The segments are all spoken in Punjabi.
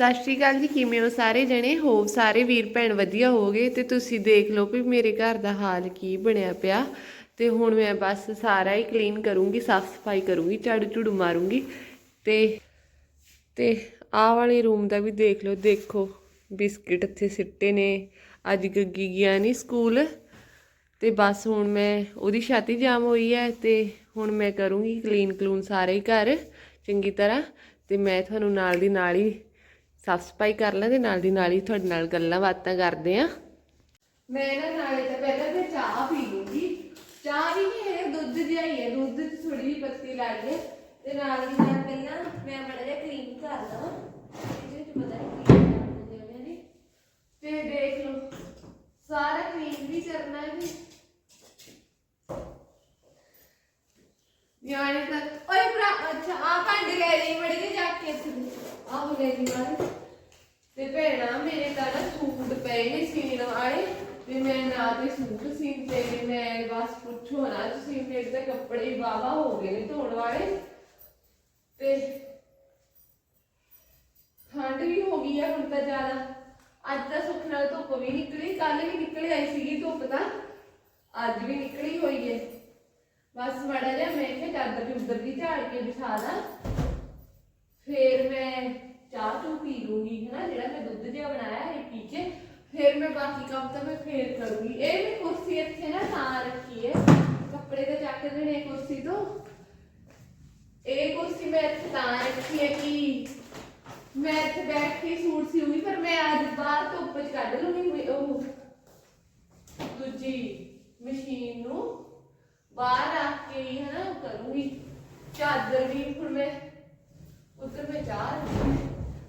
ਸਤਿ ਸ਼੍ਰੀ ਅਕਾਲ ਜੀ, ਕਿਵੇਂ ਹੋ ਸਾਰੇ ਜਣੇ? ਹੋਪ ਸਾਰੇ ਵੀਰ ਭੈਣ ਵਧੀਆ ਹੋਗੇ ਤੇ ਤੁਸੀਂ ਦੇਖ ਲਓ ਵੀ ਮੇਰੇ ਘਰ ਦਾ ਹਾਲ ਕੀ ਬਣਿਆ ਪਿਆ। ਤੇ ਹੁਣ ਮੈਂ ਬਸ ਸਾਰਾ ਹੀ ਕਲੀਨ ਕਰੂੰਗੀ, ਸਾਫ਼ ਸਫ਼ਾਈ ਕਰੂੰਗੀ, ਝਾੜੂ ਝੂੜੂ ਮਾਰੂੰਗੀ। ਤੇ ਤੇ ਆਹ ਵਾਲੇ ਰੂਮ ਦਾ ਵੀ ਦੇਖ ਲਓ, ਦੇਖੋ, ਬਿਸਕਿਟ ਇੱਥੇ ਸਿੱਟੇ ਨੇ, ਅੱਜ ਗੱਗੀ ਗਿਆ ਨਹੀਂ ਸਕੂਲ। ਤੇ ਬਸ ਹੁਣ ਮੈਂ ਉਹਦੀ ਛਾਤੀ ਜਾਮ ਹੋਈ ਹੈ ਤੇ ਹੁਣ ਮੈਂ ਕਰੂੰਗੀ ਕਲੀਨ ਕਲੂਨ ਸਾਰੇ ਹੀ ਘਰ, ਚੰਗੀ ਤਰ੍ਹਾਂ। ਤੇ ਮੈਂ ਤੁਹਾਨੂੰ ਨਾਲ ਦੀ ਨਾਲ ਹੀ ਸਾਫ਼ ਸਫ਼ਾਈ ਕਰ ਲਾਂ ਤੇ ਨਾਲ ਦੀ ਨਾਲ ਹੀ ਤੁਹਾਡੇ ਨਾਲ ਗੱਲਾਂ ਬਾਤਾਂ ਕਰਦੇ ਆ। ਮੈਂ ਨਾ ਨਾਲੇ ਤਾਂ ਪਹਿਲਾਂ ਤੇ ਚਾਹ ਪੀ ਲੂੰਗੀ। ਚਾਹ ਵੀ ਨਹੀਂ ਹੈ ਦੁੱਧ ਜਿਹਾ ਹੀ ਹੈ। ਦੁੱਧ 'ਚ ਥੋੜੀ ਜਿਹੀ ਪੱਤੀ ਲਾ ਕੇ ਤੇ ਨਾਲ ਦੀ ਨਾਲ ਪਹਿਲਾਂ ਮੈਂ ਬੜਾ ਜਿਹਾ ਕਲੀਨ ਕਰ ਲਵਾਂ ਇਹਦੇ ਵਿੱਚ ਪਤਾ ਨਹੀਂ ਕੀ ਕਰਨਾ ਜਿਵੇਂ ਨੇ ਤੇ ਦੇਖ ਲਓ ਸਾਰਾ ਕਲੀਨ ਵੀ ਕਰਨਾ ਹੈ ਵੀ ਨਿਆਣੇ ਤਾਂ ਓਏ ਭਰਾ ਅੱਛਾ ਆ ਭਾਂਡੇ ਲੈ ਲਈ ਮੜੇ ਦੇ ਜਾ ਕੇ ਇੱਥੇ ਆਹ ਲੈ ਲਈ ਮਾਰ ਤੇ ਭੈਣਾ ਮੇਰੇ ਤਾਂ ਨਾ ਸੂਟ ਪਏ ਨੇ ਸੀਨ ਵਾਲੇ ਤੇ ਮੈਂ ਨਾ ਤੇ ਸੂਟ ਸੀਂਦੇ ਨੇ ਮੈਂ ਬਸ ਪੁੱਛੋ ਨਾ, ਤੁਸੀਂ ਮੇਰੇ ਤਾਂ ਕੱਪੜੇ ਵਾਵਾ ਹੋ ਗਏ ਨੇ ਧੋਣ ਵਾਲੇ। ਤੇ ਠੰਡ ਵੀ ਹੋ ਗਈ ਹੈ ਹੁਣ ਤਾਂ ਜ਼ਿਆਦਾ। ਅੱਜ ਤਾਂ ਸੁੱਖ ਨਾਲ ਧੁੱਪ ਵੀ ਨਿਕਲੀ ਕੱਲ ਵੀ ਨਿਕਲ ਆਈ ਸੀਗੀ ਧੁੱਪ ਤਾਂ। ਅੱਜ ਵੀ ਨਿਕਲੀ ਹੋਈ ਹੈ ਬਸ ਮਾੜਾ ਜਿਹਾ ਮੈਂ ਕਿਹਾ ਚਾਦਰ ਵੀ ਉੱਧਰ ਦੀ ਝਾੜ ਕੇ ਵਿਛਾ ਦਾਂ ਫਿਰ ਮੈਂ ਚਾਹ ਚੂ ਪੀ ਲੂੰਗੀ, ਹਨਾ, ਜਿਹੜਾ ਮੈਂ ਦੁੱਧ ਜਿਹਾ ਬਣਾਇਆ ਇਹ ਪੀ ਕੇ ਫਿਰ ਮੈਂ ਬਾਕੀ ਕੰਮ ਤਾਂ ਮੈਂ ਫੇਰ ਕਰੂੰਗੀ ਇਹ ਵੀ ਕੁਰਸੀ ਇੱਥੇ ਨਾ ਤਾਂ ਰੱਖੀ ਹੈ ਕੱਪੜੇ ਤਾਂ ਚੱਕ ਦੇਣੇ ਆ ਕੁਰਸੀ ਤੋਂ ਇਹ ਕੁਰਸੀ ਮੈਂ ਇੱਥੇ ਤਾਂ ਰੱਖੀ ਹੈ ਕਿ ਮੈਂ ਇੱਥੇ ਬੈਠ ਕੇ ਸੂਟ ਸਿਊਂਗੀ ਪਰ ਮੈਂ ਅੱਜ ਬਾਹਰ ਧੁੱਪ 'ਚ ਕੱਢ ਲੂੰਗੀ ਵੀ ਉਹ ਦੂਜੀ ਮਸ਼ੀਨ ਨੂੰ ਬਾਹਰ ਰੱਖ ਕੇ ਹੀ ਹਨਾ ਉਹ ਕਰੂੰਗੀ। ਚਾਦਰ ਵੀ ਹੁਣ ਮੈਂ ਉੱਧਰ ਮੈਂ ਚਾਹ ਰੱਖੀ।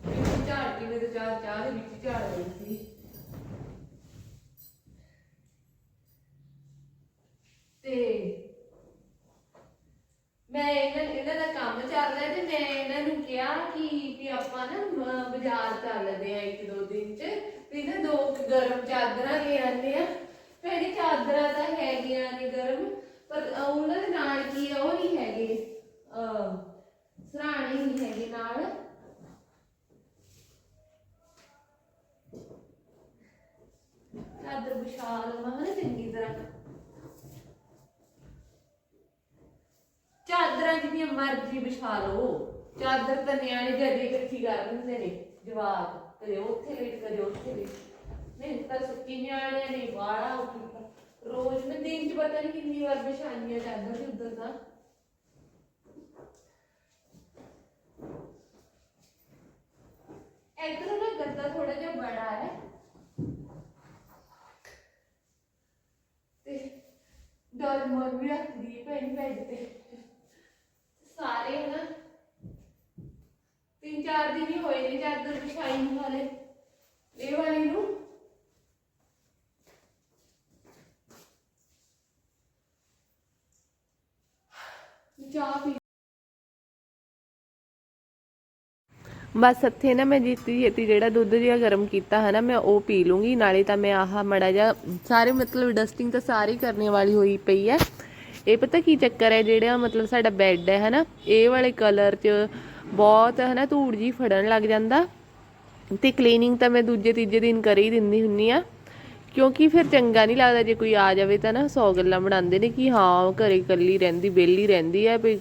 ਵਿੱਚ ਝਾੜ ਕੇ ਮੇਰੇ ਚਾਹ ਚਾਹ ਦੇ ਵਿੱਚ ਝਾੜ ਰਹੀ ਸੀ ਤੇ ਮੈਂ ਇਹਨਾਂ ਇਹਨਾਂ ਦਾ ਕੰਮ ਚੱਲ ਤੇ ਮੈਂ ਇਹਨਾਂ ਨੂੰ ਕਿਹਾ ਕਿ, ਵੀ ਆਪਾਂ ਨਾ ਮ- ਬਾਜ਼ਾਰ ਚੱਲਦੇ ਆ ਇੱਕ ਦੋ ਦਿਨ ਚ, ਵੀ ਨਾ ਦੋ ਕੁ ਗਰਮ ਚਾਦਰਾਂ ਲੈ ਆਨੇ ਆ ਪਹਿਲੇ ਚਾਦਰਾਂ ਤਾਂ ਹੈਗੀਆਂ ਨੇ ਗਰਮ, ਪਰ ਅਹ ਉਹਨਾਂ ਦੇ ਨਾਲ ਕੀ ਆ, ਉਹ ਨਹੀਂ ਹੈਗੇ। ਅਹ, ਸਰਾਣੇ ਨਹੀਂ ਹੈਗੇ ਨਾਲ। ਚਾਦਰ ਵਿਸ਼ਾਲ ਲਵਾਂ ਚੰਗੀ ਤਰ੍ਹਾਂ ਚਾਦਰਾਂ ਜਿੰਨੀਆਂ ਮਰਜ਼ੀ ਵਿਛਾ ਲਓ। ਚਾਦਰ ਤਾਂ ਨਿਆਣੇ ਜਦੇ ਇਕੱਠੀ ਕਰ ਦਿੰਦੇ ਨੇ। ਜਵਾਬ ਕਦੇ ਉੱਥੇ ਲੇਟ ਕਦੇ ਉੱਥੇ ਲੇਟ ਨਹੀਂ, ਤਾਂ ਸੁੱਕੀ ਨਿਆਣਿਆਂ ਨੇ ਵਾਲਾ ਉੱਠ ਰੋਜ਼, ਮੈਂ ਦਿਨ ਚ ਪਤਾ ਨਹੀਂ ਕਿੰਨੀ ਵਾਰ ਵਿਛਾਉਂਦੀ ਚਾਦਰ ਤੇ ਉੱਧਰ ਦਾ ਇੱਧਰ ਨਾ ਗੱਦਾ ਥੋੜਾ ਜਿਹਾ ਬੜਾ ਹੈ। ਤੇ ਡੋਰਮੋਨ ਵੀ ਰੱਖਦੀ ਹੈ ਭੈਣ ਤੇ। ਸਾਰੇ ਨਾ ਤਿੰਨ ਚਾਰ ਦਿਨ ਹੀ ਹੋਏ ਨੇ ਚਾਦਰ ਵਿਛਾਈ ਨੂੰ ਹਾਲੇ। ਇਹ ਵਾਲੀ ਨੂੰ। ਚਾਹ ਪੀ ਬਸ ਇੱਥੇ ਨਾ ਮੈਂ ਜੀਤੀ ਜੀਤੀ ਜਿਹੜਾ ਦੁੱਧ ਜਿਹਾ ਗਰਮ ਕੀਤਾ ਹੈ ਨਾ ਮੈਂ ਉਹ ਪੀ ਲੂੰਗੀ, ਨਾਲੇ ਤਾਂ ਮੈਂ ਆਹ ਮੜਾ ਜਾ ਸਾਰੇ ਮਤਲਬ ਡਸਟਿੰਗ ਤਾਂ ਸਾਰੀ ਕਰਨੇ ਵਾਲੀ ਹੋਈ ਪਈ ਹੈ। ਇਹ ਪਤਾ ਕੀ ਚੱਕਰ ਹੈ, ਜਿਹੜਾ ਮਤਲਬ ਸਾਡਾ ਬੈੱਡ ਹੈ, ਹਨਾ, ਇਹ ਵਾਲੇ ਕਲਰ 'ਚ ਬਹੁਤ, ਹਨਾ, ਧੂੜ ਜੀ ਫੜਨ ਲੱਗ ਜਾਂਦਾ। ਤੇ ਕਲੀਨਿੰਗ ਤਾਂ ਮੈਂ ਦੂਜੇ ਤੀਜੇ ਦਿਨ ਕਰ ਹੀ ਦਿੰਦੀ ਹੁੰਨੀ ਆ ਕਿਉਂਕਿ ਫਿਰ ਚੰਗਾ ਨਹੀਂ ਲੱਗਦਾ, ਜੇ ਕੋਈ ਆ ਜਾਵੇ ਤਾਂ ਨਾ ਸੌ ਗੱਲਾਂ ਬਣਾਉਂਦੇ ਨੇ ਕਿ ਹਾਂ, ਉਹ ਘਰੇ ਇਕੱਲੀ ਰਹਿੰਦੀ ਬੇਲੀ ਰਹਿੰਦੀ ਹੈ, ਵੀ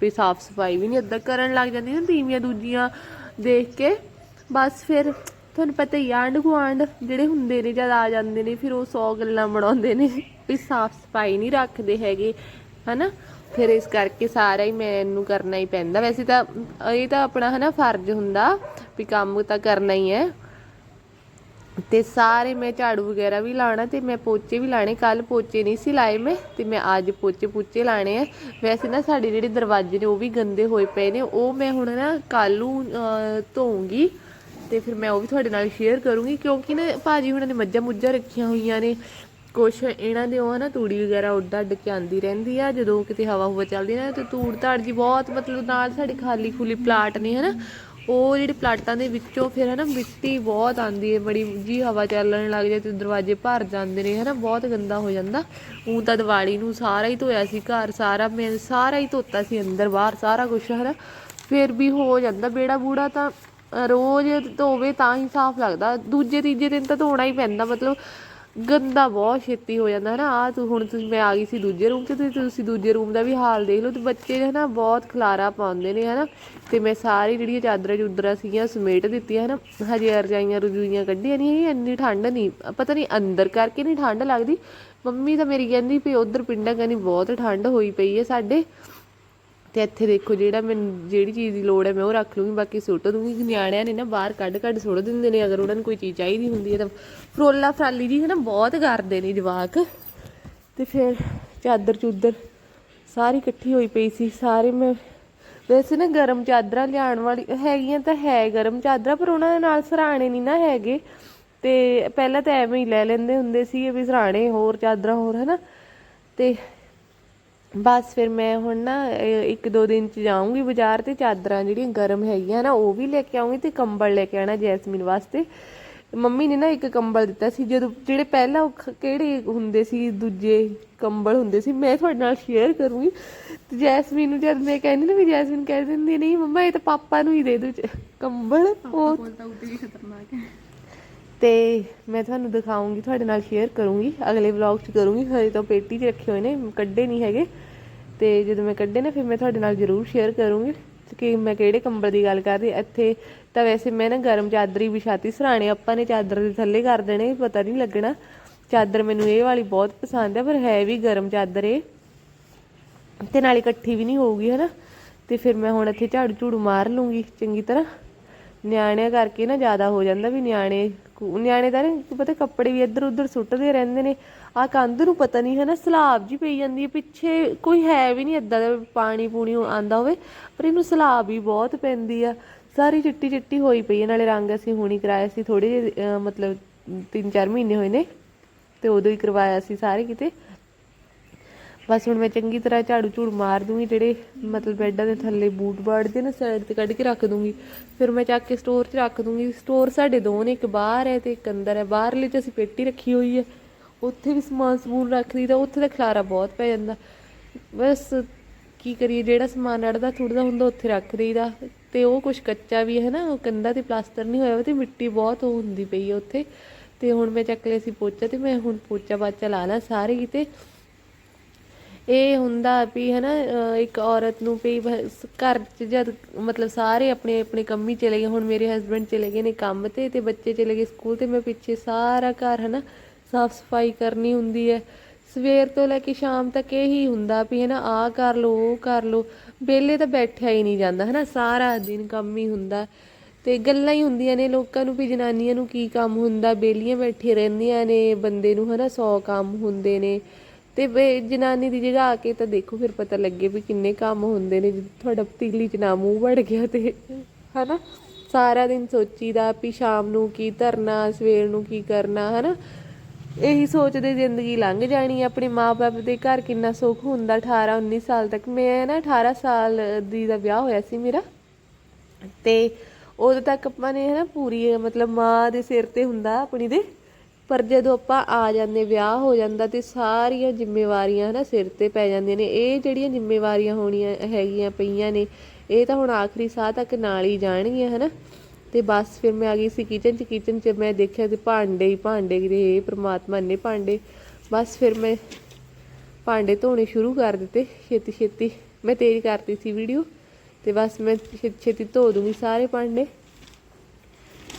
ਵੀ ਸਾਫ਼ ਸਫ਼ਾਈ ਵੀ ਨਹੀਂ ਅੱਧਾ ਕਰਨ ਲੱਗ ਜਾਂਦੀ, ਨਾ, ਤੀਵੀਆਂ ਦੂਜੀਆਂ ਦੇਖ ਕੇ। ਬਸ ਫਿਰ ਤੁਹਾਨੂੰ ਪਤਾ ਹੀ ਆਂਢ ਗੁਆਂਢ ਜਿਹੜੇ ਹੁੰਦੇ ਨੇ ਜਦ ਆ ਜਾਂਦੇ ਨੇ ਫਿਰ ਉਹ ਸੌ ਗੱਲਾਂ ਬਣਾਉਂਦੇ ਨੇ ਵੀ ਸਾਫ਼ ਸਫ਼ਾਈ ਨਹੀਂ ਰੱਖਦੇ ਹੈਗੇ ਹਨਾ? ਫਿਰ ਇਸ ਕਰਕੇ ਸਾਰਾ ਹੀ ਮੈਨੂੰ ਕਰਨਾ ਹੀ ਪੈਂਦਾ। ਵੈਸੇ ਤਾਂ ਇਹ ਤਾਂ ਆਪਣਾ ਹਨਾ ਫਰਜ਼ ਹੁੰਦਾ ਵੀ ਕੰਮ ਤਾਂ ਕਰਨਾ ਹੀ ਹੈ। ਤੇ ਸਾਰੇ ਮੈਂ ਝਾੜੂ ਵਗੈਰਾ ਵੀ ਲਾਣਾ ਤੇ ਮੈਂ ਪੋਚੇ ਵੀ ਲਾਣੇ ਕੱਲ ਪੋਚੇ ਨਹੀਂ ਸੀ ਲਾਏ ਮੈਂ ਤੇ ਮੈਂ ਅੱਜ ਪੋਚੇ ਪੁੱਚੇ ਲਾਣੇ ਆ। ਵੈਸੇ ਨਾ ਸਾਡੇ ਜਿਹੜੇ ਦਰਵਾਜ਼ੇ ਨੇ ਉਹ ਵੀ ਗੰਦੇ ਹੋਏ ਪਏ ਨੇ। ਉਹ ਮੈਂ ਹੁਣ ਨਾ ਕੱਲ ਨੂੰ ਅਹ, ਧੋਊਂਗੀ। ਤੇ ਫਿਰ ਮੈਂ ਉਹ ਵੀ ਤੁਹਾਡੇ ਨਾਲ ਸ਼ੇਅਰ ਕਰੂੰਗੀ, ਕਿਉਂਕਿ ਨਾ ਭਾਜੀ ਹੁਣਾਂ ਨੇ ਮੱਝਾਂ ਮੁੱਝਾਂ ਰੱਖੀਆਂ ਹੋਈਆਂ ਨੇ। ਕੁਛ ਇਹਨਾਂ ਦੇ ਉਹ ਨਾ ਤੂੜੀ ਵਗੈਰਾ ਉੱਡ ਅੱਡ ਕੇ ਆਂਦੀ ਰਹਿੰਦੀ ਆ, ਜਦੋਂ ਕਿਤੇ ਹਵਾ ਹੁਵਾ ਚੱਲਦੀ ਨਾ, ਤੇ ਧੂੜ ਧਾੜ ਜੀ ਬਹੁਤ ਮਤਲਬ ਨਾਲ ਸਾਡੇ ਖਾਲੀ ਖੁੱਲੀ ਪਲਾਟ ਨੇ, ਹਨਾ। ਉਹ ਜਿਹੜੇ ਪਲਾਟਾਂ ਦੇ ਵਿੱਚੋਂ ਫਿਰ, ਹਨਾ, ਮਿੱਟੀ ਬਹੁਤ ਆਂਦੀ ਹੈ ਬੜੀ ਜੀ ਹਵਾ ਚੱਲਣ ਲੱਗ ਜਾਏ ਤੇ ਦਰਵਾਜ਼ੇ ਭਰ ਜਾਂਦੇ ਨੇ, ਹਨਾ, ਬਹੁਤ ਗੰਦਾ ਹੋ ਜਾਂਦਾ। ਉਹ ਤਾਂ ਦੀਵਾਲੀ ਨੂੰ ਸਾਰਾ ਹੀ ਧੋਇਆ ਸੀ ਘਰ, ਸਾਰਾ ਮੈਂ, ਸਾਰਾ ਹੀ ਧੋਤਾ ਸੀ ਅੰਦਰ, ਬਾਹਰ, ਸਾਰਾ ਕੁਝ ਹਨਾ। ਫਿਰ ਵੀ ਹੋ ਜਾਂਦਾ ਬੇੜਾ ਬੂੜਾ ਤਾਂ ਰੋਜ਼ ਧੋਵੇ ਤਾਂ ਹੀ ਸਾਫ਼ ਲੱਗਦਾ। ਦੂਜੇ, ਤੀਜੇ ਦਿਨ ਤਾਂ ਧੋਣਾ ਹੀ ਪੈਂਦਾ, ਮਤਲਬ ਗੰਦਾ ਬਹੁਤ ਛੇਤੀ ਹੋ ਜਾਂਦਾ ਹਨਾ ਆ ਤੂੰ ਹੁਣ ਤੁਸੀਂ, ਮੈਂ ਆ ਗਈ ਸੀ ਦੂਜੇ ਰੂਮ 'ਚ ਤੇ ਤੁਸੀਂ ਦੂਜੇ ਰੂਮ ਦਾ ਵੀ ਹਾਲ ਦੇਖ ਲਓ। ਤੇ ਬੱਚੇ ਹੈ ਨਾ ਬਹੁਤ ਖਲਾਰਾ ਪਾਉਂਦੇ ਨੇ ਹੈ ਨਾ ਤੇ ਮੈਂ ਸਾਰੀ ਜਿਹੜੀਆਂ ਚਾਦਰਾਂ ਚੁਦਰਾਂ ਸੀਗੀਆਂ, ਸਮੇਟ ਦਿੱਤੀਆਂ ਹੈ ਨਾ ਹਜੇ ਰਜਾਈਆਂ ਰਜੂਈਆਂ ਕੱਢੀਆਂ ਨਹੀਂ ਇੰਨੀ ਠੰਡ ਨਹੀਂ ਪਤਾ ਨਹੀਂ ਅੰਦਰ ਕਰਕੇ ਨਹੀਂ ਠੰਡ ਲੱਗਦੀ। ਮੰਮੀ ਤਾਂ ਮੇਰੀ ਕਹਿੰਦੀ ਵੀ ਉਧਰ ਪਿੰਡਾਂ ਕਹਿੰਦੀ ਬਹੁਤ ਠੰਡ ਹੋਈ ਪਈ ਹੈ ਸਾਡੇ। ਤੇ ਇੱਥੇ ਦੇਖੋ ਜਿਹੜਾ ਮੈਨੂੰ, ਜਿਹੜੀ ਚੀਜ਼ ਦੀ ਲੋੜ ਹੈ, ਮੈਂ ਉਹ ਰੱਖ ਲੂੰਗੀ, ਬਾਕੀ ਸੁੱਟ ਦੂੰਗੀ। ਨਿਆਣਿਆਂ ਨੇ ਨਾ ਬਾਹਰ ਕੱਢ ਕੱਢ ਸੁੱਟ ਦਿੰਦੇ ਨੇ, ਅਗਰ ਉਹਨਾਂ ਨੂੰ ਕੋਈ ਚੀਜ਼ ਚਾਹੀਦੀ ਹੁੰਦੀ ਹੈ ਤਾਂ। ਫਰੋਲਾ ਫਰਾਲੀ ਜੀ ਹੈ ਨਾ ਬਹੁਤ ਕਰਦੇ ਨੇ ਜਵਾਕ। ਤੇ ਫਿਰ ਚਾਦਰ ਚੂਦਰ ਸਾਰੀ ਇਕੱਠੀ ਹੋਈ ਪਈ ਸੀ, ਸਾਰੇ ਮੈਂ ਵੈਸੇ ਨਾ ਗਰਮ ਚਾਦਰਾਂ ਲਿਆਉਣ ਵਾਲੀ, ਹੈਗੀਆਂ ਤਾਂ ਹੈ ਗਰਮ ਚਾਦਰਾਂ, ਪਰ ਉਹਨਾਂ ਦੇ ਨਾਲ ਸਰਾਣੇ ਨਹੀਂ ਨਾ ਹੈਗੇ। ਤੇ ਪਹਿਲਾਂ ਤਾਂ ਐਵੇਂ ਹੀ ਲੈ ਲੈਂਦੇ ਹੁੰਦੇ ਸੀ, ਵੀ ਸਰਾਣੇ, ਹੋਰ ਚਾਦਰਾਂ, ਹੋਰ ਹਨਾ। ਤੇ ਬਸ ਫਿਰ ਮੈਂ ਹੁਣ ਨਾ ਇੱਕ ਦੋ ਦਿਨ ਚ ਜਾਊਂਗੀ ਬਾਜ਼ਾਰ ਤੇ ਚਾਦਰਾਂ ਜਿਹੜੀਆਂ ਗਰਮ ਹੈਗੀਆਂ ਨਾ, ਉਹ ਵੀ ਲੈ ਕੇ ਆਉਂਗੀ ਤੇ ਕੰਬਲ ਲੈ ਕੇ ਆਣਾ ਜੈਸਮੀਨ ਵਾਸਤੇ। ਮੰਮੀ ਨੇ ਨਾ ਇੱਕ ਕੰਬਲ ਦਿੱਤਾ ਸੀ, ਜਦੋਂ ਜਿਹੜੇ ਪਹਿਲਾਂ ਉਹ ਕਿਹੜੇ ਹੁੰਦੇ ਸੀ, ਦੂਜੇ ਕੰਬਲ ਹੁੰਦੇ ਸੀ, ਮੈਂ ਤੁਹਾਡੇ ਨਾਲ ਸ਼ੇਅਰ ਕਰੂੰਗੀ। ਤੇ ਜੈਸਮੀਨ ਨੂੰ ਜਦ ਮੈਂ ਕਹਿੰਦੀ ਨਾ ਵੀ ਜੈਸਮੀਨ ਕਹਿ ਦਿੰਦੀ, ਨਹੀਂ ਮੰਮਾ, ਇਹ ਤਾਂ ਪਾਪਾ ਨੂੰ ਹੀ ਦੇ ਦੋ ਕੰਬਲ, ਉਹ ਬੋਲਦਾ ਉੱਤੇ ਵੀ ਖਤਰਨਾਕ ਹੈ। ਤੇ ਮੈਂ ਤੁਹਾਨੂੰ ਦਿਖਾਉਂਗੀ, ਤੁਹਾਡੇ ਨਾਲ ਸ਼ੇਅਰ ਕਰੂੰਗੀ, ਅਗਲੇ ਵਲੌਗ 'ਚ ਕਰੂੰਗੀ। ਹਜੇ ਤਾਂ ਪੇਟੀ 'ਚ ਰੱਖੇ ਹੋਏ ਨੇ, ਕੱਢੇ ਨਹੀਂ ਹੈਗੇ। ਤੇ ਜਦੋਂ ਮੈਂ ਕੱਢੇ ਨਾ, ਫਿਰ ਮੈਂ ਤੁਹਾਡੇ ਨਾਲ ਜ਼ਰੂਰ ਸ਼ੇਅਰ ਕਰੂੰਗੀ ਕਿ ਮੈਂ ਕਿਹੜੇ ਕੰਬਲ ਦੀ ਗੱਲ ਕਰ ਰਹੀ ਇੱਥੇ ਤਾਂ ਵੈਸੇ ਮੈਂ ਨਾ ਗਰਮ ਚਾਦਰੀ ਵਿਛਾਤੀ, ਸਰਾਣੇ ਆਪਾਂ ਨੇ ਚਾਦਰ ਦੇ ਥੱਲੇ ਕਰ ਦੇਣੇ, ਪਤਾ ਨਹੀਂ ਲੱਗਣਾ। ਚਾਦਰ ਮੈਨੂੰ ਇਹ ਵਾਲੀ ਬਹੁਤ ਪਸੰਦ ਹੈ, ਪਰ ਹੈ ਵੀ ਗਰਮ ਚਾਦਰ ਇਹ। ਤੇ ਨਾਲ ਇਕੱਠੀ ਵੀ ਨਹੀਂ ਹੋਊਗੀ, ਹਨਾ? ਤੇ ਫਿਰ ਮੈਂ ਹੁਣ ਇੱਥੇ ਝਾੜੂ ਝੂੜੂ ਮਾਰ ਲੂੰਗੀ, ਚੰਗੀ ਤਰ੍ਹਾਂ। ਨਿਆਣਿਆਂ ਕਰਕੇ ਨਾ ਜ਼ਿਆਦਾ ਹੋ ਜਾਂਦਾ ਵੀ ਨਿਆਣੇ ਕੁ- ਨਿਆਣੇ ਤਾਂ ਨਾ ਪਤਾ ਕੱਪੜੇ ਵੀ ਇੱਧਰ ਉੱਧਰ ਸੁੱਟਦੇ ਰਹਿੰਦੇ ਨੇ। ਆ ਕੰਧ ਨੂੰ ਪਤਾ ਨਹੀਂ, ਹਨਾ, ਸਲਾਬ ਜੀ ਪਈ ਜਾਂਦੀ ਹੈ। ਪਿੱਛੇ ਕੋਈ ਹੈ ਵੀ ਨਹੀਂ, ਏਦਾਂ ਦਾ ਪਾਣੀ ਪੂਣੀ ਆਂਦਾ ਹੋਵੇ, ਪਰ ਇਹਨੂੰ ਸਲਾਬ ਹੀ ਬਹੁਤ ਪੈਂਦੀ ਆ। ਸਾਰੀ ਚਿੱਟੀ ਚਿੱਟੀ ਹੋਈ ਪਈ ਹੈ, ਨਾਲੇ ਰੰਗ ਅਸੀਂ ਹੁਣੀ ਕਰਾਇਆ ਸੀ ਥੋੜੇ ਜਿਹੇ ਮਤਲਬ 3-4 ਮਹੀਨੇ ਹੋਏ ਨੇ, ਤੇ ਉਦੋਂ ਹੀ ਕਰਵਾਇਆ ਸੀ ਸਾਰੇ ਕਿਤੇ। ਬਸ ਹੁਣ ਮੈਂ ਚੰਗੀ ਤਰ੍ਹਾਂ ਝਾੜੂ ਝੂੜ ਮਾਰ ਦੂੰਗੀ, ਜਿਹੜੇ ਮਤਲਬ ਬੈੱਡਾਂ ਦੇ ਥੱਲੇ ਬੂਟ ਬਾੜ ਨਾ ਸਾਈਡ ਤੇ ਕੱਢ ਕੇ ਰੱਖ ਦੂੰਗੀ। ਫਿਰ ਮੈਂ ਚੱਕ ਕੇ ਸਟੋਰ 'ਚ ਰੱਖ ਦੂੰਗੀ। ਸਟੋਰ ਸਾਡੇ ਦੋ ਨੇ, ਇੱਕ ਬਾਹਰ ਹੈ ਤੇ ਇੱਕ ਅੰਦਰ ਹੈ। ਬਾਹਰਲੇ 'ਚ ਅਸੀਂ ਪੇਟੀ ਰੱਖੀ ਹੋਈ ਹੈ। ਉੱਥੇ ਵੀ ਸਮਾਨ ਸਮੂਨ ਰੱਖ ਦਈਦਾ, ਉੱਥੇ ਤਾਂ ਖਲਾਰਾ ਬਹੁਤ ਪੈ ਜਾਂਦਾ। ਬਸ ਕੀ ਕਰੀਏ, ਜਿਹੜਾ ਸਮਾਨ ਅੜਦਾ, ਥੁੜਦਾ ਹੁੰਦਾ, ਉੱਥੇ ਰੱਖ ਦਈਦਾ। ਤੇ ਉਹ ਕੁਝ ਕੱਚਾ ਵੀ ਹੈ ਨਾ, ਉਹ ਕੰਧਾਂ ਤੇ ਪਲਾਸਟਰ ਨਹੀਂ ਹੋਇਆ ਹੋਇਆ ਤੇ ਮਿੱਟੀ ਬਹੁਤ ਉਹ ਹੁੰਦੀ ਪਈ ਹੈ ਉੱਥੇ। ਤੇ ਹੁਣ ਮੈਂ ਚੱਕ ਲਿਆ ਸੀ ਪੋਚਾ ਤੇ ਮੈਂ ਹੁਣ ਪੋਚਾ ਬਾਚਾ ਲਾ ਲਾ ਸਾਰੇ ਕਿਤੇ। ਇਹ ਹੁੰਦਾ ਵੀ ਹਨਾ, ਅਹ ਇੱਕ ਔਰਤ ਨੂੰ ਵੀ ਘਰ ਚ ਜਦ ਮਤਲਬ ਸਾਰੇ ਆਪਣੇ ਆਪਣੇ ਕੰਮ ਹੀ ਚਲੇ ਗਏ, ਹੁਣ ਮੇਰੇ ਹਸਬੰਡ ਚਲੇ ਗਏ ਨੇ ਕੰਮ ਤੇ ਤੇ ਬੱਚੇ ਚਲੇ ਗਏ ਸਕੂਲ ਤੇ, ਮੈਂ ਪਿੱਛੇ ਸਾਰਾ ਘਰ ਹਨਾ ਸਾਫ਼ ਸਫ਼ਾਈ ਕਰਨੀ ਹੁੰਦੀ ਹੈ। ਸਵੇਰ ਤੋਂ ਲੈ ਕੇ ਸ਼ਾਮ ਤੱਕ ਇਹੀ ਹੁੰਦਾ ਵੀ ਹਨਾ ਆ ਕਰ ਲੋ ਉਹ ਕਰ ਲੋ ਵਿਹਲੇ ਤਾਂ ਬੈਠਿਆ ਹੀ ਨਹੀਂ ਜਾਂਦਾ ਹਨਾ, ਸਾਰਾ ਦਿਨ ਕੰਮ ਹੀ ਹੁੰਦਾ। ਤੇ ਗੱਲਾਂ ਹੀ ਹੁੰਦੀਆਂ ਨੇ ਲੋਕਾਂ ਨੂੰ ਵੀ, ਜਨਾਨੀਆਂ ਨੂੰ ਕੀ ਕੰਮ ਹੁੰਦਾ ਬੇਲੀਆਂ ਬੈਠੀ ਰਹਿੰਦੀਆਂ ਨੇ, ਬੰਦੇ ਨੂੰ ਹਨਾ 100 ਕੰਮ ਹੁੰਦੇ ਨੇ। ਤੇ ਬੇ- ਜਨਾਨੀ ਦੀ ਜਗ੍ਹਾ ਆ ਕੇ ਤਾਂ ਦੇਖੋ ਫਿਰ ਪਤਾ ਲੱਗੇ ਵੀ ਕਿੰਨੇ ਕੰਮ ਹੁੰਦੇ ਨੇ, ਜਦੋਂ ਤੁਹਾਡਾ ਪਤੀਲੀ 'ਚ ਨਾ ਮੂੰਹ ਵੜ ਗਿਆ ਤੇ, ਹਨਾ? ਸਾਰਾ ਦਿਨ ਸੋਚੀਦਾ ਵੀ ਸ਼ਾਮ ਨੂੰ ਕੀ ਧਰਨਾ, ਸਵੇਰ ਨੂੰ ਕੀ ਕਰਨਾ, ਹਨਾ? ਇਹੀ ਸੋਚਦੇ ਜ਼ਿੰਦਗੀ ਲੰਘ ਜਾਣੀ ਹੈ। ਆਪਣੇ ਮਾਪੇ ਦੇ ਘਰ ਕਿੰਨਾ ਸੁੱਖ ਹੁੰਦਾ 18 19 ਸਾਲ ਤੱਕ। ਮੈਂ ਨਾ 18 ਸਾਲ ਦੀ ਦਾ ਵਿਆਹ ਹੋਇਆ ਸੀ ਮੇਰਾ। ਤੇ ਉਦੋਂ ਤੱਕ ਆਪਾਂ ਨੇ ਹਨਾ ਪੂਰੀ ਮਤਲਬ ਮਾਂ ਦੇ ਸਿਰ ਤੇ ਹੁੰਦਾ ਆਪਣੀ ਦੇ। ਪਰ ਜਦੋਂ ਆਪਾਂ ਆ ਜਾਂਦੇ, ਵਿਆਹ ਹੋ ਜਾਂਦਾ ਤੇ ਸਾਰੀਆਂ ਜ਼ਿੰਮੇਵਾਰੀਆਂ ਹਨਾ ਸਿਰ ਤੇ ਪੈ ਜਾਂਦੀਆਂ ਨੇ। ਇਹ ਜਿਹੜੀਆਂ ਜ਼ਿੰਮੇਵਾਰੀਆਂ ਹੋਣੀਆਂ, ਹੈਗੀਆਂ ਪਈਆਂ ਨੇ, ਇਹ ਤਾਂ ਹੁਣ ਆਖਰੀ ਸਾਹ ਤੱਕ ਨਾਲ ਹੀ ਜਾਣਗੀਆਂ ਹਨਾ। ਤੇ ਬਸ ਫਿਰ ਮੈਂ ਆ ਗਈ ਸੀ ਕਿਚਨ ਚ ਕਿਚਨ ਚ ਮੈਂ ਦੇਖਿਆ ਤੇ ਭਾਂਡੇ ਹੀ ਭਾਂਡੇ ਕਿਤੇ ਇਹ ਪ੍ਰਮਾਤਮਾ ਨੇ ਭਾਂਡੇ। ਬਸ ਫਿਰ ਮੈਂ ਭਾਂਡੇ ਧੋਣੇ ਸ਼ੁਰੂ ਕਰ ਦਿੱਤੇ ਛੇਤੀ ਛੇਤੀ। ਮੈਂ ਤੇਜ਼ ਕਰਤੀ ਸੀ ਵੀਡੀਓ ਤੇ ਬਸ ਮੈਂ ਛੇਤੀ ਛੇਤੀ ਧੋ ਦੂੰਗੀ ਸਾਰੇ ਭਾਂਡੇ।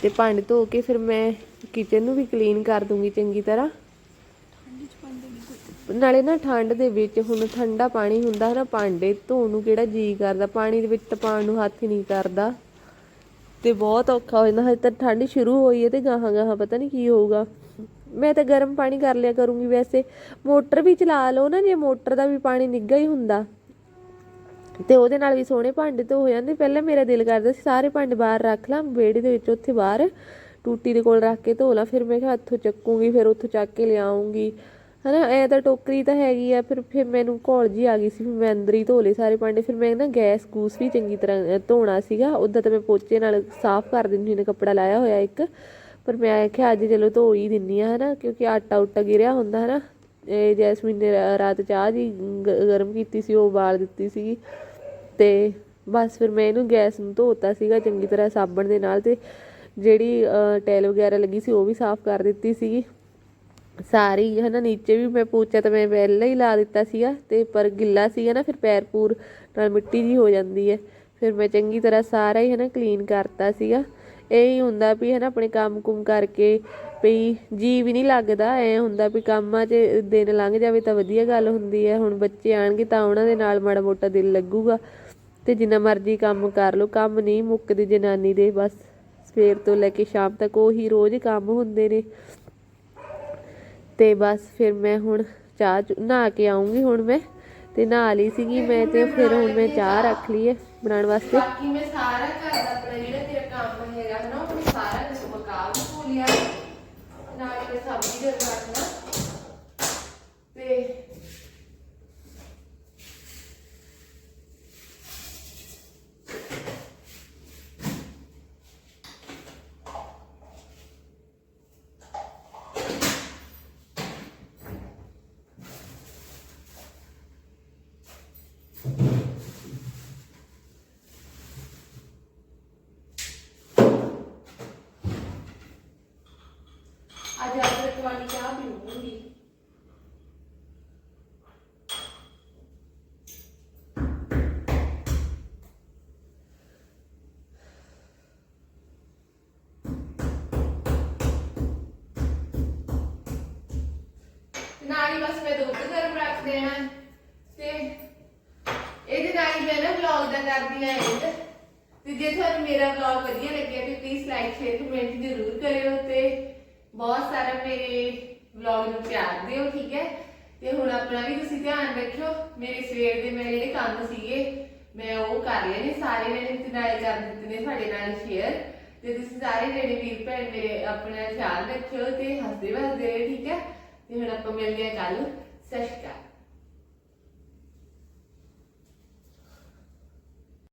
ਤੇ ਭਾਂਡੇ ਧੋ ਕੇ ਫਿਰ ਮੈਂ ਕਿਚਨ ਨੂੰ ਵੀ ਕਲੀਨ ਕਰ ਦੂੰਗੀ ਚੰਗੀ ਤਰ੍ਹਾਂ। ਨਾਲੇ ਨਾ ਠੰਡ ਦੇ ਵਿੱਚ ਹੁਣ ਠੰਡਾ ਪਾਣੀ ਹੁੰਦਾ ਹੈ ਨਾ, ਭਾਂਡੇ ਧੋਣ ਨੂੰ ਕਿਹੜਾ ਜੀ ਕਰਦਾ, ਪਾਣੀ ਦੇ ਵਿੱਚ ਪਾਣ ਨੂੰ ਹੱਥ ਹੀ ਨਹੀਂ ਕਰਦਾ। ਤੇ ਬਹੁਤ ਔਖਾ ਹੋ ਜਾਂਦਾ, ਹਜੇ ਤਾਂ ਠੰਡ ਸ਼ੁਰੂ ਹੋਈ ਹੈ ਤੇ ਗਾਹਾਂ ਗਾਹਾਂ ਪਤਾ ਨਹੀਂ ਕੀ ਹੋਊਗਾ। ਮੈਂ ਤਾਂ ਗਰਮ ਪਾਣੀ ਕਰ ਲਿਆ ਕਰੂੰਗੀ ਵੈਸੇ। ਮੋਟਰ ਵੀ ਚਲਾ ਲਓ ਨਾ, ਜੇ ਮੋਟਰ ਦਾ ਵੀ ਪਾਣੀ ਨਿੱਘਾ ਹੀ ਹੁੰਦਾ। ਤੇ ਉਹਦੇ ਨਾਲ ਵੀ ਸੋਹਣੇ ਭਾਂਡੇ ਧੋ ਹੋ ਜਾਂਦੇ। ਪਹਿਲਾਂ ਮੇਰਾ ਦਿਲ ਕਰਦਾ ਸੀ ਸਾਰੇ ਭਾਂਡੇ ਬਾਹਰ ਰੱਖ ਲਾਂ, ਵਿਹੜੇ ਦੇ ਵਿੱਚ ਉੱਥੇ ਬਾਹਰ। ਟੂਟੀ ਦੇ ਕੋਲ ਰੱਖ ਕੇ ਧੋ ਲਾਂ, ਫਿਰ ਮੈਂ ਕਿਹਾ ਹੱਥੋਂ ਚੱਕੂਗੀ, ਫਿਰ ਉੱਥੋਂ ਚੱਕ ਕੇ ਲਿਆਉਂਗੀ। ਹਨਾ, ਐ ਤਾਂ ਟੋਕਰੀ ਤਾਂ ਹੈਗੀ ਆ, ਫਿਰ ਫਿਰ ਮੈਨੂੰ ਘੋਲ ਜੀ ਆ ਗਈ ਸੀ, ਫਿਰ ਮੈਂ ਅੰਦਰ ਹੀ ਧੋ ਲਏ ਸਾਰੇ ਭਾਂਡੇ। ਫਿਰ ਮੈਂ ਨਾ ਗੈਸ ਗੂਸ ਵੀ ਚੰਗੀ ਤਰ੍ਹਾਂ ਧੋਣਾ ਸੀਗਾ। ਉਦਾਂ ਤਾਂ ਮੈਂ ਪੋਚੇ ਨਾਲ ਸਾਫ਼ ਕਰ ਦਿੰਦੀ ਨੇ ਕੱਪੜਾ ਲਾਇਆ ਹੋਇਆ ਇੱਕ। ਪਰ ਮੈਂ ਆਖਿਆ, ਅੱਜ ਚਲੋ ਧੋ ਹੀ ਦਿੰਨੀ ਆ ਹਨਾ, ਕਿਉਂਕਿ ਆਟਾ ਉਟਾ ਗਿਰਿਆ ਹੁੰਦਾ, ਹਨਾ। ਇਹ ਜੈਸਮੀਨ ਨੇ ਰਾਤ ਚਾਹ ਜੀ ਗ- ਗਰਮ ਕੀਤੀ ਸੀ, ਉਹ ਉਬਾਲ ਦਿੱਤੀ ਸੀਗੀ। ਤੇ ਬਸ ਫਿਰ ਮੈਂ ਇਹਨੂੰ ਗੈਸ ਨੂੰ ਧੋਤਾ ਸੀਗਾ ਚੰਗੀ ਤਰ੍ਹਾਂ ਸਾਬਣ ਦੇ ਨਾਲ ਤੇ ਜਿਹੜੀ ਟੈਲ ਵਗੈਰਾ ਲੱਗੀ ਸੀ, ਉਹ ਵੀ ਸਾਫ਼ ਕਰ ਦਿੱਤੀ ਸੀਗੀ। ਸਾਰੀ ਹੈ ਨਾ ਨੀਚੇ ਵੀ ਮੈਂ ਪੋਚਾ ਤਾਂ ਮੈਂ ਪਹਿਲਾਂ ਹੀ ਲਾ ਦਿੱਤਾ ਸੀਗਾ ਤੇ ਪਰ ਗਿੱਲਾ ਸੀਗਾ ਨਾ, ਫਿਰ ਪੈਰ ਪੂਰ ਨਾਲ ਮਿੱਟੀ ਜੀ ਹੋ ਜਾਂਦੀ ਹੈ। ਫਿਰ ਮੈਂ ਚੰਗੀ ਤਰ੍ਹਾਂ ਸਾਰਾ ਹੀ ਹੈ ਨਾ ਕਲੀਨ ਕਰਤਾ ਸੀਗਾ। ਇਹ ਹੀ ਹੁੰਦਾ ਵੀ ਹੈ ਨਾ ਆਪਣੇ ਕੰਮ ਕੁਮ ਕਰਕੇ ਵੀ ਜੀ ਵੀ ਨਹੀਂ ਲੱਗਦਾ। ਐ ਹੁੰਦਾ ਵੀ ਕੰਮਾਂ 'ਚ ਦਿਨ ਲੰਘ ਜਾਵੇ ਤਾਂ ਵਧੀਆ ਗੱਲ ਹੁੰਦੀ ਹੈ। ਹੁਣ ਬੱਚੇ ਆਣਗੇ ਤਾਂ ਉਹਨਾਂ ਦੇ ਨਾਲ ਮਾੜਾ ਮੋਟਾ ਦਿਲ ਲੱਗੂਗਾ। ਤੇ ਜਿੰਨਾ ਮਰਜ਼ੀ ਕੰਮ ਕਰ ਲਓ, ਕੰਮ ਨਹੀਂ ਮੁੱਕਦੇ ਜਨਾਨੀ ਦੇ, ਬਸ। ਸਵੇਰ ਤੋਂ ਲੈ ਕੇ ਸ਼ਾਮ ਤੱਕ ਉਹੀ ਰੋਜ਼ ਕੰਮ ਹੁੰਦੇ ਨੇ। ਤੇ ਬਸ ਫਿਰ ਮੈਂ ਹੁਣ ਚਾਹ ਨਹਾ ਕੇ ਆਉਂਗੀ ਹੁਣ ਮੈਂ। ਤੇ ਨਹਾ ਲਈ ਸੀਗੀ ਮੈਂ ਤੇ ਫਿਰ ਹੁਣ ਮੈਂ ਚਾਹ ਰੱਖ ਲਈ ਹੈ ਬਣਾਉਣ ਵਾਸਤੇ। ਬਾਕੀ ਮੈਂ ਸਾਰਾ ਘਰ ਦਾ ਆਪਣਾ ਜਿਹੜਾ ਤੇਰਾ ਕੰਮ ਹੈਗਾ ਨਾ ਉਹ ਮੈਂ ਸਾਰਾ ਕੁਝ ਮਕਾ ਧੋ ਲਿਆ ਨਾਲੇ ਮੈਂ ਸਬਜ਼ੀ ਦੇ ਰੱਖਣਾ ਤੇ ਅੱਜ ਚਾਹ ਪੀਉਂਗੀ ਨਾਲ ਹੀ ਬਸ ਮੈਂ ਦੁੱਧ ਗਰਮ ਰੱਖ ਦੇਣਾ ਤੇ ਇਹਦੇ ਨਾਲ ਹੀ ਮੈਂ ਨਾ ਵਲੌਗ ਦਾ ਕਰਦੀ ਆ ਐਂਡ ਤੇ ਜੇ ਤੁਹਾਨੂੰ ਮੇਰਾ ਵਲੌਗ ਵਧੀਆ ਲੱਗਿਆ ਤੇ ਪਲੀਜ਼ ਲਾਈਕ ਸ਼ੇਅਰ ਕਮੈਂਟ ਜ਼ਰੂਰ ਕਰਿਓ ਤੇ ਬਹੁਤ ਸਾਰਾ ਮੇਰੇ ਵਲੌਗ ਨੂੰ ਪਿਆਰ ਦਿਓ, ਠੀਕ ਹੈ? ਤੇ ਹੁਣ ਆਪਣਾ ਵੀ ਤੁਸੀਂ ਧਿਆਨ ਰੱਖਿਓ, ਮੇਰੇ ਸਵੇਰ ਦੇ ਮੇਰੇ ਜਿਹੜੇ ਕੰਮ ਸੀਗੇ, ਮੈਂ ਉਹ ਕਰ ਲਏ ਨੇ, ਸਾਰੇ ਮੈंने ਤੇ ਨਾਲ ਕਰ ਦਿੱਤੇ ਨੇ ਤੁਹਾਡੇ ਨਾਲ ਸ਼ੇਅਰ ਤੇ ਤੁਸੀਂ ਸਾਰੇ ਜਿਹੜੇ ਵੀਰ ਭੈਣ ਮੇਰੇ ਆਪਣਾ ਖਿਆਲ ਰੱਖਿਓ ਤੇ ਹੱਸਦੇ ਵਸਦੇ ਰਹੋ, ਠੀਕ ਹੈ? ਤੇ ਹੁਣ ਆਪਾਂ ਮਿਲਦੇ ਹਾਂ ਕੱਲ ਸਤਿ ਸ਼੍ਰੀ ਅਕਾਲ।